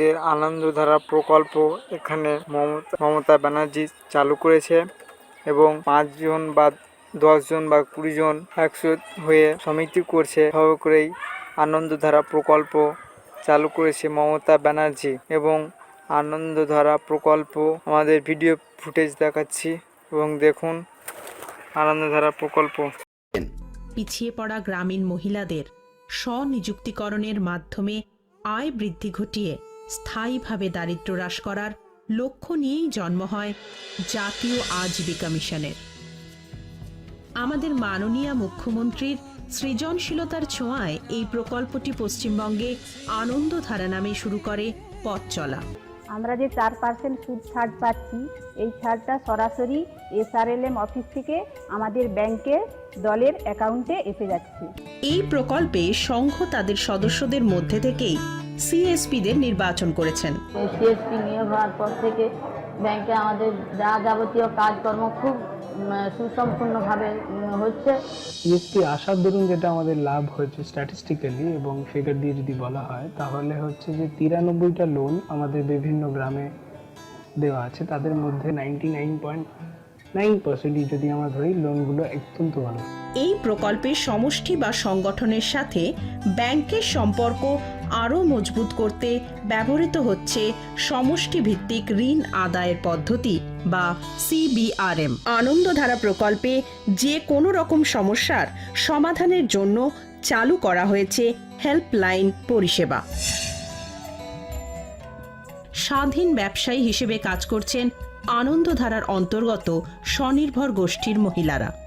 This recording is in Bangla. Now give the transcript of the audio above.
আমাদের আনন্দধারা প্রকল্প এখানে মমতা মমতা ব্যানার্জি চালু করেছে এবং পাঁচজন বা দশজন বা কুড়ি জন একশো হয়ে সমিতি করছে। ভাবে করেই আনন্দধারা প্রকল্প চালু করেছে মমতা ব্যানার্জি এবং আনন্দধারা প্রকল্প আমাদের ভিডিও ফুটেজ দেখাচ্ছি এবং দেখুন আনন্দধারা প্রকল্প। পিছিয়ে পড়া গ্রামীণ মহিলাদের স্বনিযুক্তিকরণের মাধ্যমে আয় বৃদ্ধি ঘটিয়ে স্থায়ীভাবে দারিদ্র হ্রাস করার লক্ষ্য নিয়েই জন্ম হয় জাতীয় আজীবিকা মিশনের। আমাদের মাননীয় মুখ্যমন্ত্রীর সৃজনশীলতার ছোঁয়ায় এই প্রকল্পটি পশ্চিমবঙ্গে আনন্দধারা নামে শুরু করে পথ চলা। আমরা যে চার পার্সেন্ট সুদ ছাড় পাচ্ছি এই ছাড়টা সরাসরি এসআরএলএম অফিস থেকে আমাদের ব্যাংকে দলের অ্যাকাউন্টে এসে যাচ্ছে। এই প্রকল্পে সংঘ তাদের সদস্যদের মধ্যে থেকেই সিএসপিদের নির্বাচন করেছেন। সিএসপি নিয়োগ হওয়ার পর থেকে ব্যাংকে আমাদের যা যাবতীয় কাজকর্ম খুব সুসম্পূর্ণভাবে হচ্ছে। ইএসপি আসার দরুন যেটা আমাদের লাভ হয়েছে স্ট্যাটিস্টিক্যালি এবং ফিগার দিয়ে যদি বলা হয় তাহলে হচ্ছে যে তিরানব্বইটা লোন আমাদের বিভিন্ন গ্রামে দেওয়া আছে। তাদের মধ্যে নাইনটি নাইন পয়েন্ট নাইন পার্সেন্টই যদি আমরা ধরি লোনগুলো অত্যন্ত ভালো। এই প্রকল্পের সমষ্টি বা সংগঠনের সাথে ব্যাংকের সম্পর্ক আরও মজবুত করতে ব্যবহৃত হচ্ছে সমষ্টিভিত্তিক ঋণ আদায়ের পদ্ধতি বা সিবিআরএম। আনন্দধারা প্রকল্পে যে কোনো রকম সমস্যার সমাধানের জন্য চালু করা হয়েছে হেল্পলাইন পরিষেবা। স্বাধীন ব্যবসায়ী হিসেবে কাজ করছেন আনন্দধারার অন্তর্গত স্বনির্ভর গোষ্ঠীর মহিলারা।